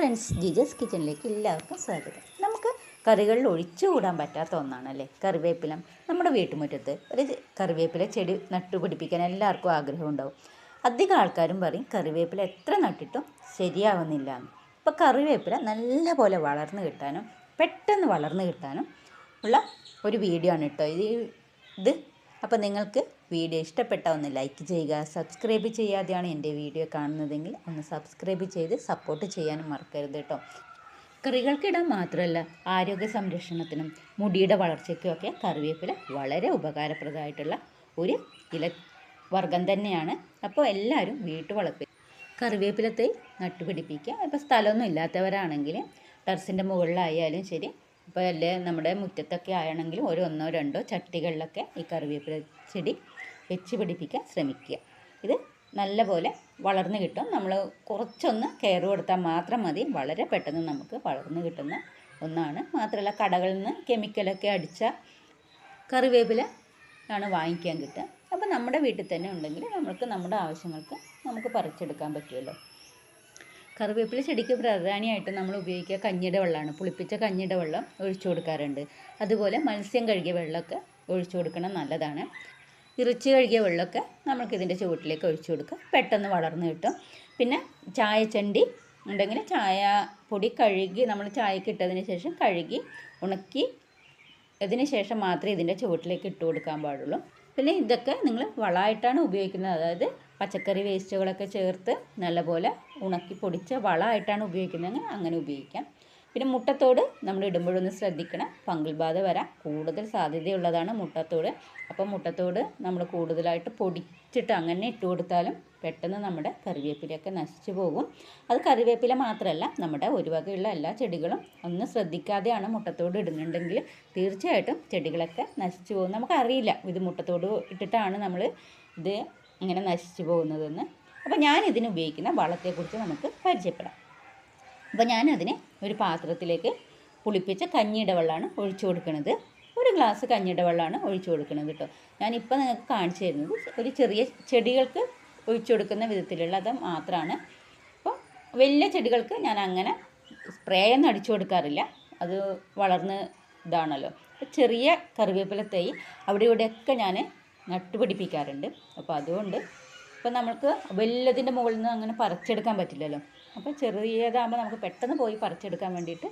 Friends ജിജസ് കിച്ചണിലേക്ക് എല്ലാവർക്കും സ്വാഗതം. നമുക്ക് കറികളിൽ ഒഴിച്ചുകൂടാൻ പറ്റാത്ത ഒന്നാണല്ലേ? കറിവേപ്പില. നമ്മുടെ വീട്ടുമുറ്റത്ത് ഒരു കറിവേപ്പില ചെടി നട്ടുപിടിപ്പിക്കാൻ എല്ലാവർക്കും ആഗ്രഹം ഉണ്ടാവും അധികം ആൾക്കാരും പറയും കറിവേപ്പില എത്ര നട്ടിട്ടും ശരിയാവുന്നില്ല എന്ന്. അപ്പോൾ കറിവേപ്പില നല്ലപോലെ വളർന്നു കിട്ടാനും പെട്ടെന്ന് വളർന്നു കിട്ടാനും ഉള്ള ഒരു വീഡിയോ ആണ് കേട്ടോ. ഇത് ഇത് അപ്പോൾ നിങ്ങൾക്ക് വീഡിയോ ഇഷ്ടപ്പെട്ട ഒന്ന് ലൈക്ക് ചെയ്യുക സബ്സ്ക്രൈബ് ചെയ്യാതെയാണ് എന്റെ വീഡിയോ കാണുന്നതെങ്കിൽ ഒന്ന് സബ്സ്ക്രൈബ് ചെയ്ത് സപ്പോർട്ട് ചെയ്യാനും മറക്കരുത് കേട്ടോ. കറികൾക്കിടാൻ മാത്രമല്ല ആരോഗ്യ സംരക്ഷണത്തിനും മുടിയുടെ വളർച്ചയ്ക്കും ഒക്കെ കറിവേപ്പില വളരെ ഉപകാരപ്രദമായിട്ടുള്ള ഒരു ഇല വർഗം തന്നെയാണ്. അപ്പോൾ എല്ലാവരും വീട്ടു വളപ്പിൽ കറിവേപ്പിലത്തെ നട്ടുപിടിപ്പിക്കുക. ഇപ്പോൾ സ്ഥലമൊന്നും ഇല്ലാത്തവരാണെങ്കിൽ ടെറസിന്റെ മുകളിലായാലും ശരി ഇപ്പോൾ അല്ലേ നമ്മുടെ മുറ്റത്തൊക്കെ ആയാണെങ്കിലും ഒരു ഒന്നോ രണ്ടോ ചട്ടികളിലൊക്കെ ഈ കറിവേപ്പില ചെടി വെച്ച് പിടിപ്പിക്കാൻ ശ്രമിക്കുക. ഇത് നല്ലപോലെ വളർന്നു കിട്ടും. നമ്മൾ കുറച്ചൊന്ന് കെയർ കൊടുത്താൽ മാത്രം മതി. വളരെ പെട്ടെന്ന് നമുക്ക് വളർന്നു കിട്ടുന്ന ഒന്നാണ്. മാത്രമല്ല കടകളിൽ നിന്ന് കെമിക്കലൊക്കെ അടിച്ച കറിവേപ്പില ആണ് വാങ്ങിക്കാൻ കിട്ടുക. അപ്പോൾ നമ്മുടെ വീട്ടിൽ തന്നെ ഉണ്ടെങ്കിൽ നമുക്ക് നമ്മുടെ ആവശ്യങ്ങൾക്ക് നമുക്ക് പറിച്ചെടുക്കാൻ പറ്റുമല്ലോ. കറിവേപ്പില ചെടിക്ക് പ്രധാനമായിട്ട് നമ്മൾ ഉപയോഗിക്കുക. കഞ്ഞിയുടെ വെള്ളമാണ്. പുളിപ്പിച്ച കഞ്ഞിയുടെ വെള്ളം ഒഴിച്ചു കൊടുക്കാറുണ്ട്. അതുപോലെ മത്സ്യം കഴുകിയ വെള്ളമൊക്കെ ഒഴിച്ചു കൊടുക്കണം. നല്ലതാണ്. ഇറച്ചി കഴുകിയ വെള്ളമൊക്കെ നമുക്കിതിന്റെ ചുവട്ടിലേക്ക് ഒഴിച്ചു കൊടുക്കുക. പെട്ടെന്ന് വളർന്നു കിട്ടും. പിന്നെ ചായച്ചണ്ടി ഉണ്ടെങ്കിൽ ചായ പൊടി കഴുകി നമ്മൾ ചായക്ക് ഇട്ടതിന് ശേഷം കഴുകി ഉണക്കി അതിന് ശേഷം മാത്രമേ ഇതിന്റെ ചുവട്ടിലേക്ക് ഇട്ട് കൊടുക്കാൻ പാടുള്ളൂ. പിന്നെ ഇതൊക്കെ നിങ്ങൾ വളമായിട്ടാണ് ഉപയോഗിക്കുന്നത്. അതായത് പച്ചക്കറി വേസ്റ്റുകളൊക്കെ ചേർത്ത് നല്ലപോലെ ഉണക്കി പൊടിച്ച വളമായിട്ടാണ് ഉപയോഗിക്കുന്നതെങ്കിൽ അങ്ങനെ ഉപയോഗിക്കാം. പിന്നെ മുട്ടത്തോട് നമ്മൾ ഇടുമ്പോഴൊന്ന് ശ്രദ്ധിക്കണം. ഫംഗിൾ ബാധ വരാൻ കൂടുതൽ സാധ്യതയുള്ളതാണ് മുട്ടത്തോട്. അപ്പോൾ മുട്ടത്തോട് നമ്മൾ കൂടുതലായിട്ട് പൊടിച്ചിട്ട് അങ്ങനെ ഇട്ട് കൊടുത്താലും പെട്ടെന്ന് നമ്മുടെ കറിവേപ്പിലയൊക്കെ നശിച്ചു പോകും. അത് കറിവേപ്പില മാത്രമല്ല നമ്മുടെ ഒരു വകയുള്ള എല്ലാ ചെടികളും ഒന്ന് ശ്രദ്ധിക്കാതെയാണ് മുട്ടത്തോട് ഇടുന്നുണ്ടെങ്കിൽ തീർച്ചയായിട്ടും ചെടികളൊക്കെ നശിച്ചു പോകും. നമുക്കറിയില്ല ഇത് മുട്ടത്തോട് ഇട്ടിട്ടാണ് നമ്മൾ ഇത് ഇങ്ങനെ നശിച്ചു പോകുന്നതെന്ന്. അപ്പോൾ ഞാൻ ഇതിന് ഉപയോഗിക്കുന്ന വളത്തെക്കുറിച്ച് നമുക്ക് പരിചയപ്പെടാം. അപ്പോൾ ഞാനതിനെ ഒരു പാത്രത്തിലേക്ക് പുളിപ്പിച്ച കഞ്ഞിയുടെ വെള്ളമാണ് ഒഴിച്ചു കൊടുക്കുന്നത് ഒരു ഗ്ലാസ് കഞ്ഞിയുടെ വെള്ളമാണ് ഒഴിച്ചു കൊടുക്കുന്നത് കേട്ടോ ഞാനിപ്പോൾ നിങ്ങൾക്ക് കാണിച്ചു തരുന്നത് ഒരു ചെറിയ ചെടികൾക്ക് ഒഴിച്ചു കൊടുക്കുന്ന വിധത്തിലുള്ള അത് മാത്രമാണ് അപ്പോൾ വലിയ ചെടികൾക്ക് ഞാൻ അങ്ങനെ സ്പ്രേ ഒന്നും അടിച്ചു കൊടുക്കാറില്ല. അത് വളർന്ന് ഇതാണല്ലോ. ചെറിയ കറിവേപ്പില തൈ അവിടെ ഇവിടെയൊക്കെ ഞാൻ നട്ടുപിടിപ്പിക്കാറുണ്ട്. അപ്പോൾ അതുകൊണ്ട് ഇപ്പം നമുക്ക് വലിയതിന്റെ മുകളിൽ നിന്ന് അങ്ങനെ പറിച്ചെടുക്കാൻ പറ്റില്ലല്ലോ. അപ്പോൾ ചെറിയതാകുമ്പോൾ നമുക്ക് പെട്ടെന്ന് പോയി പറിച്ചെടുക്കാൻ വേണ്ടിയിട്ട്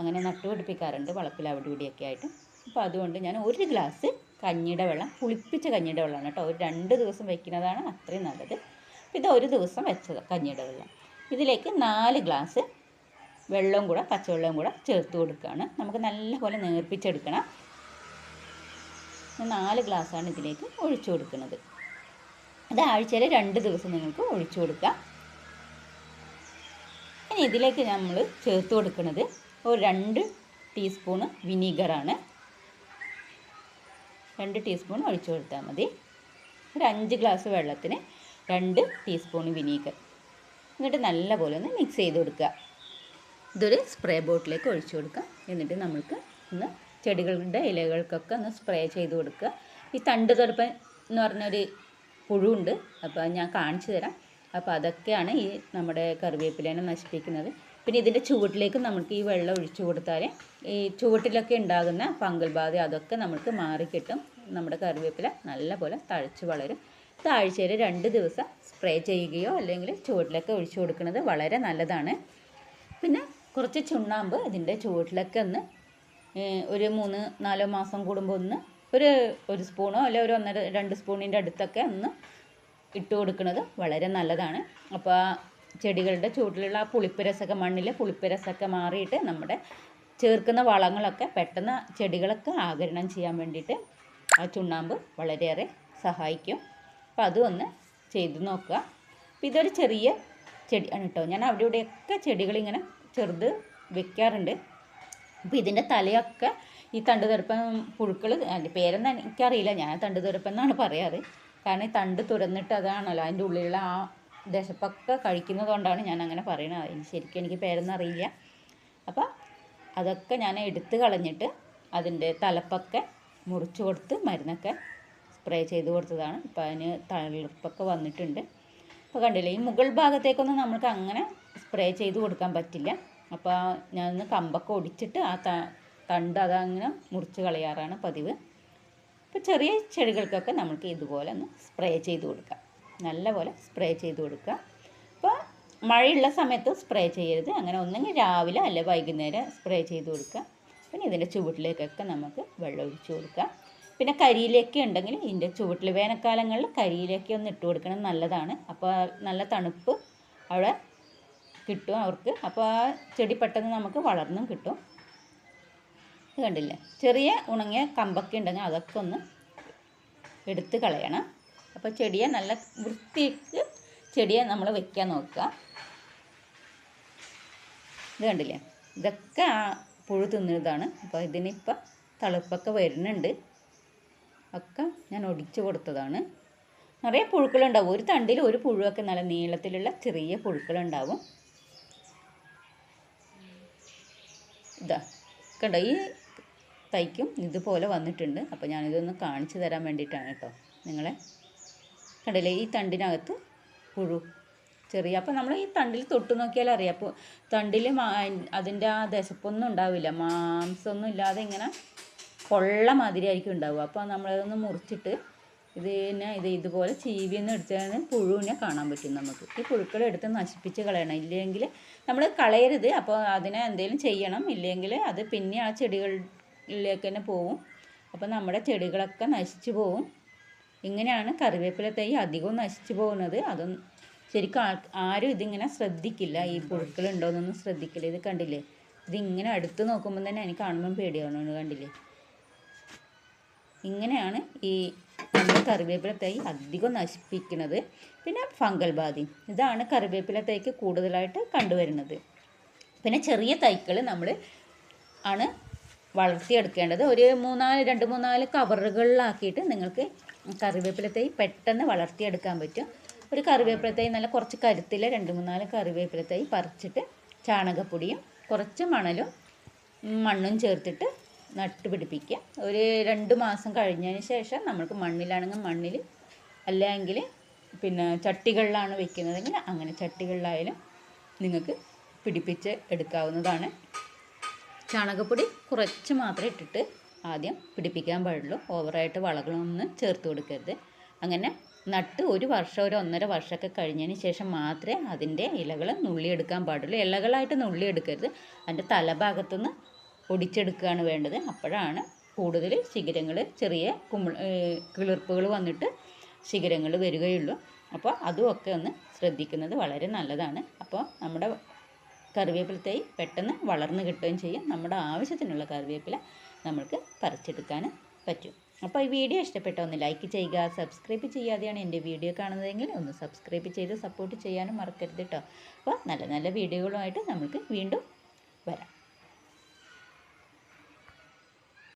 അങ്ങനെ നട്ടുപിടിപ്പിക്കാറുണ്ട് വളപ്പിൽ അവിടെ ഇവിടെയൊക്കെ ആയിട്ട്. അപ്പോൾ അതുകൊണ്ട് ഞാൻ ഒരു ഗ്ലാസ് കഞ്ഞിയുടെ വെള്ളം പുളിപ്പിച്ച കഞ്ഞിയുടെ വെള്ളമാണ് കേട്ടോ. ഒരു രണ്ട് ദിവസം വെക്കുന്നതാണ് അത്രയും നല്ലത്. ഇത് ഒരു ദിവസം വെച്ചത് കഞ്ഞിയുടെ വെള്ളം. ഇതിലേക്ക് നാല് ഗ്ലാസ് വെള്ളവും കൂടെ പച്ചവെള്ളവും കൂടെ ചേർത്ത് കൊടുക്കുകയാണ്. നമുക്ക് നല്ലപോലെ നേർപ്പിച്ചെടുക്കണം. നാല് ഗ്ലാസ്സാണ് ഇതിലേക്ക് ഒഴിച്ചു കൊടുക്കുന്നത്. അത് ആഴ്ചയിൽ രണ്ട് ദിവസം നിങ്ങൾക്ക് ഒഴിച്ചു കൊടുക്കാം. ഇനി ഇതിലേക്ക് നമ്മൾ ചേർത്ത് കൊടുക്കുന്നത് ഒരു രണ്ട് ടീസ്പൂണ് വിനീഗറാണ് രണ്ട് ടീസ്പൂൺ ഒഴിച്ചു കൊടുത്താൽ മതി. ഒരു അഞ്ച് ഗ്ലാസ് വെള്ളത്തിന് രണ്ട് ടീസ്പൂൺ വിനീഗർ എന്നിട്ട് നല്ലപോലെ ഒന്ന് മിക്സ് ചെയ്ത് കൊടുക്കുക. ഇതൊരു സ്പ്രേ ബോട്ടിലേക്ക് ഒഴിച്ചു കൊടുക്കുക. എന്നിട്ട് നമ്മൾക്ക് ഒന്ന് ചെടികളുടെ ഇലകൾക്കൊക്കെ ഒന്ന് സ്പ്രേ ചെയ്ത് കൊടുക്കുക. ഈ തണ്ട് തുടപ്പ് എന്ന് പറഞ്ഞൊരു പുഴുണ്ട്. അപ്പോൾ ഞാൻ കാണിച്ചു തരാം. അപ്പോൾ അതൊക്കെയാണ് ഈ നമ്മുടെ കറിവേപ്പിലേനെ നശിപ്പിക്കുന്നത്. പിന്നെ ഇതിന്റെ ചുവട്ടിലേക്ക് നമുക്ക് ഈ വെള്ളം ഒഴിച്ചു കൊടുത്താൽ ഈ ചുവട്ടിലൊക്കെ ഉണ്ടാകുന്ന ഫംഗൽ ബാധ അതൊക്കെ നമുക്ക് മാറിക്കിട്ടും. നമ്മുടെ കറിവേപ്പില നല്ലപോലെ തഴച്ച് വളരും. താഴ്ചയിൽ രണ്ട് ദിവസം സ്പ്രേ ചെയ്യുകയോ അല്ലെങ്കിൽ ചുവട്ടിലൊക്കെ ഒഴിച്ചു കൊടുക്കുന്നത് വളരെ നല്ലതാണ്. പിന്നെ കുറച്ച് ചുണ്ണാമ്പ് ഇതിന്റെ ചുവട്ടിലൊക്കെ ഒന്ന് ഒരു മൂന്ന് നാലോ മാസം കൂടുമ്പോൾ ഒന്ന് ഒരു ഒരു സ്പൂണോ അല്ലെങ്കിൽ ഒരു ഒന്നര രണ്ട് സ്പൂണിന്റെ അടുത്തൊക്കെ ഒന്ന് ഇട്ട് കൊടുക്കുന്നത് വളരെ നല്ലതാണ്. അപ്പോൾ ചെടികളുടെ ചുവട്ടിലുള്ള ആ പുളിപ്പരസൊക്കെ മണ്ണിലെ പുളിപ്പരസൊക്കെ മാറിയിട്ട് നമ്മുടെ ചേർക്കുന്ന വളങ്ങളൊക്കെ പെട്ടെന്ന് ചെടികളൊക്കെ ആകരണം ചെയ്യാൻ വേണ്ടിയിട്ട് ആ ചുണ്ണാമ്പ് വളരെയേറെ സഹായിക്കും. അപ്പോൾ അതൊന്ന് ചെയ്തു നോക്കുക. അപ്പോൾ ഇതൊരു ചെറിയ ചെടിയാണ് കേട്ടോ. ഞാൻ അവിടെ ഇവിടെയൊക്കെ ചെടികളിങ്ങനെ ചെറുത് വെക്കാറുണ്ട്. അപ്പോൾ ഇതിന്റെ തലയൊക്കെ ഈ തണ്ടുതെറുപ്പം പുഴുക്കൾ അതിന്റെ പേരൊന്നും എനിക്കറിയില്ല. ഞാൻ തണ്ടുതെറുപ്പം എന്നാണ് പറയാറ്. കാരണം ഈ തണ്ട് തുറന്നിട്ട് അതാണല്ലോ അതിന്റെ ഉള്ളിലുള്ള ആ ദശപ്പൊക്കെ കഴിക്കുന്നത് കൊണ്ടാണ് ഞാൻ അങ്ങനെ അതിന് ശരിക്കും എനിക്ക് പേരെന്നറിയില്ല അപ്പോൾ അതൊക്കെ ഞാൻ എടുത്ത് കളഞ്ഞിട്ട് അതിന്റെ തലപ്പൊക്കെ മുറിച്ച് കൊടുത്ത് മരുന്നൊക്കെ സ്പ്രേ ചെയ്ത് കൊടുത്തതാണ്. ഇപ്പോൾ അതിന് തളിർപ്പൊക്കെ വന്നിട്ടുണ്ട്. അപ്പോൾ കണ്ടില്ലേ ഈ മുകൾ ഭാഗത്തേക്കൊന്നും നമുക്ക് അങ്ങനെ സ്പ്രേ സ്പ്രേ ചെയ്ത് കൊടുക്കാൻ പറ്റില്ല. അപ്പോൾ ഞാനൊന്ന് കമ്പൊക്കെ ഒടിച്ചിട്ട് ആ തണ്ട് അതങ്ങനെ മുറിച്ച് കളയാറാണ് പതിവ്. അപ്പോൾ ചെറിയ ചെടികൾക്കൊക്കെ നമുക്ക് ഇതുപോലെ ഒന്ന് സ്പ്രേ ചെയ്ത് കൊടുക്കാം. നല്ലപോലെ സ്പ്രേ ചെയ്ത് കൊടുക്കുക. അപ്പോൾ മഴയുള്ള സമയത്ത് സ്പ്രേ ചെയ്യരുത്. അങ്ങനെ ഒന്നെങ്കിൽ രാവിലെ അല്ലെ വൈകുന്നേരം സ്പ്രേ ചെയ്ത് കൊടുക്കുക. പിന്നെ ഇതിന്റെ ചുവട്ടിലേക്കൊക്കെ നമുക്ക് വെള്ളം ഒഴിച്ചു കൊടുക്കാം പിന്നെ കരിയിലേക്ക് ഉണ്ടെങ്കിൽ ഇതിന്റെ ചുവട്ടിൽ വേനൽക്കാലങ്ങളിൽ കരിയിലേക്ക് ഒന്ന് ഇട്ട് കൊടുക്കണം നല്ലതാണ്. അപ്പോൾ നല്ല തണുപ്പ് അവിടെ കിട്ടും അവർക്ക്. അപ്പോൾ ആ ചെടി പെട്ടെന്ന് നമുക്ക് വളർന്നും കിട്ടും. ഇത് കണ്ടില്ലേ? ചെറിയ ഉണങ്ങിയ കമ്പൊക്കെ ഉണ്ടെങ്കിൽ അതൊക്കെ ഒന്ന് എടുത്ത് കളയണം. അപ്പോൾ ചെടിയെ നല്ല വൃത്തിക്ക് ചെടിയെ നമ്മൾ വയ്ക്കാൻ നോക്കുക. ഇത് കണ്ടില്ലേ? ഇതൊക്കെ ആ പുഴു തിന്നതാണ് അപ്പോൾ ഇതിനിപ്പോൾ തളുപ്പൊക്കെ വരുന്നുണ്ട്. ഒക്കെ ഞാൻ ഒടിച്ചു കൊടുത്തതാണ്. നിറയെ പുഴുക്കളുണ്ടാവും. ഒരു തണ്ടിൽ ഒരു പുഴുവൊക്കെ നല്ല നീളത്തിലുള്ള ചെറിയ പുഴുക്കളുണ്ടാവും. ഇതാ. കണ്ടോ? ഈ തൈക്കും ഇതുപോലെ വന്നിട്ടുണ്ട്. അപ്പോൾ ഞാനിതൊന്ന് കാണിച്ചു തരാൻ വേണ്ടിയിട്ടാണ് കേട്ടോ നിങ്ങളെ. കണ്ടില്ലേ? ഈ തണ്ടിനകത്ത് പുഴു ചെറിയ അപ്പോൾ നമ്മൾ ഈ തണ്ടിൽ തൊട്ട് നോക്കിയാൽ അറിയാം. അപ്പോൾ തണ്ടിൽ അതിന്റെ ആ ദശപ്പൊന്നും ഉണ്ടാവില്ല. മാംസമൊന്നും ഇല്ലാതെ ഇങ്ങനെ കൊള്ള മാതിരിയായിരിക്കും ഉണ്ടാവുക. അപ്പോൾ നമ്മളതൊന്ന് മുറിച്ചിട്ട് ഇതിനെ ഇത് ഇതുപോലെ ചീവിന്ന് എടുത്താൽ പുഴുവിനെ കാണാൻ പറ്റും നമുക്ക്. ഈ പുഴുക്കളെ എടുത്ത് നശിപ്പിച്ച് കളയണം. ഇല്ലെങ്കിൽ നമ്മൾ കളയരുത്. അപ്പോൾ അതിനെ എന്തെങ്കിലും ചെയ്യണം. ഇല്ലെങ്കിൽ അത് പിന്നെ ആ ചെടികളിലേക്ക് തന്നെ പോവും. അപ്പോൾ നമ്മുടെ ചെടികളൊക്കെ നശിച്ചു പോവും. ഇങ്ങനെയാണ് കറിവേപ്പില തൈ അധികവും നശിച്ചു പോകുന്നത്. അതും ശരിക്കും ആൾ ആരും ഇതിങ്ങനെ ശ്രദ്ധിക്കില്ല. ഈ പുഴുക്കളുണ്ടോയെന്നൊന്നും ശ്രദ്ധിക്കില്ല. ഇത് കണ്ടില്ലേ? ഇതിങ്ങനെ അടുത്ത് നോക്കുമ്പോൾ തന്നെ എനിക്ക് കാണുമ്പം പേടിയാണ്. കണ്ടില്ലേ? ഇങ്ങനെയാണ് ഈ നമ്മുടെ കറിവേപ്പില തൈ അധികം നശിപ്പിക്കുന്നത്. പിന്നെ ഫംഗൽ ബാധി. ഇതാണ് കറിവേപ്പില തൈക്ക് കൂടുതലായിട്ട് കണ്ടുവരുന്നത്. പിന്നെ ചെറിയ തൈകൾ നമ്മൾ ആണ് വളർത്തിയെടുക്കേണ്ടത് ഒരു മൂന്നാൽ രണ്ട് മൂന്നാൽ കവറുകളിലാക്കിയിട്ട് നിങ്ങൾക്ക് കറിവേപ്പില തൈ പെട്ടെന്ന് വളർത്തിയെടുക്കാൻ പറ്റും. ഒരു കറിവേപ്പില തൈ നല്ല കുറച്ച് കരുത്തിൽ രണ്ട് മൂന്നാൽ കറിവേപ്പില തൈ പറിച്ചിട്ട് ചാണകപ്പൊടിയും കുറച്ച് മണലും മണ്ണും ചേർത്തിട്ട് നട്ടുപിടിപ്പിക്കുക ഒരു രണ്ട് മാസം കഴിഞ്ഞതിന് ശേഷം നമ്മൾക്ക് മണ്ണിലാണെങ്കിൽ മണ്ണിൽ അല്ലെങ്കിൽ പിന്നെ ചട്ടികളിലാണ് വെക്കുന്നതെങ്കിൽ അങ്ങനെ ചട്ടികളിലായാലും നിങ്ങൾക്ക് പിടിപ്പിച്ച് എടുക്കാവുന്നതാണ്. ചാണകപ്പൊടി കുറച്ച് മാത്രം ഇട്ടിട്ട് ആദ്യം പിടിപ്പിക്കാൻ പാടുള്ളൂ. ഓവറായിട്ട് വളകളൊന്നും ചേർത്ത് കൊടുക്കരുത്. അങ്ങനെ നട്ട് ഒരു വർഷം ഒരു ഒന്നര വർഷമൊക്കെ കഴിഞ്ഞതിന് ശേഷം മാത്രമേ അതിന്റെ ഇലകൾ നുള്ളിയെടുക്കാൻ പാടുള്ളൂ. ഇലകളായിട്ട് നുള്ളിയെടുക്കരുത്. അതിന്റെ തലഭാഗത്തുനിന്ന് ഒടിച്ചെടുക്കുകയാണ് വേണ്ടത്. അപ്പോഴാണ് കൂടുതൽ ശിഖരങ്ങൾ ചെറിയ കുമിൾ കിളിർപ്പുകൾ വന്നിട്ട് ശിഖരങ്ങൾ വരികയുള്ളൂ. അപ്പോൾ അതുമൊക്കെ ഒന്ന് ശ്രദ്ധിക്കുന്നത് വളരെ നല്ലതാണ്. അപ്പോൾ നമ്മുടെ കറിവേപ്പില തൈ പെട്ടെന്ന് വളർന്ന് കിട്ടുകയും ചെയ്യും. നമ്മുടെ ആവശ്യത്തിനുള്ള കറിവേപ്പില നമ്മൾക്ക് പറിച്ചെടുക്കാൻ പറ്റും. അപ്പോൾ ഈ വീഡിയോ ഇഷ്ടപ്പെട്ട ഒന്ന് ലൈക്ക് ചെയ്യുക സബ്സ്ക്രൈബ് ചെയ്യാതെയാണ് എന്റെ വീഡിയോ കാണുന്നതെങ്കിൽ ഒന്ന് സബ്സ്ക്രൈബ് ചെയ്ത് സപ്പോർട്ട് ചെയ്യാനും മറക്കരുത് കേട്ടോ അപ്പോൾ നല്ല നല്ല വീഡിയോകളുമായിട്ട് നമുക്ക് വീണ്ടും വരാം.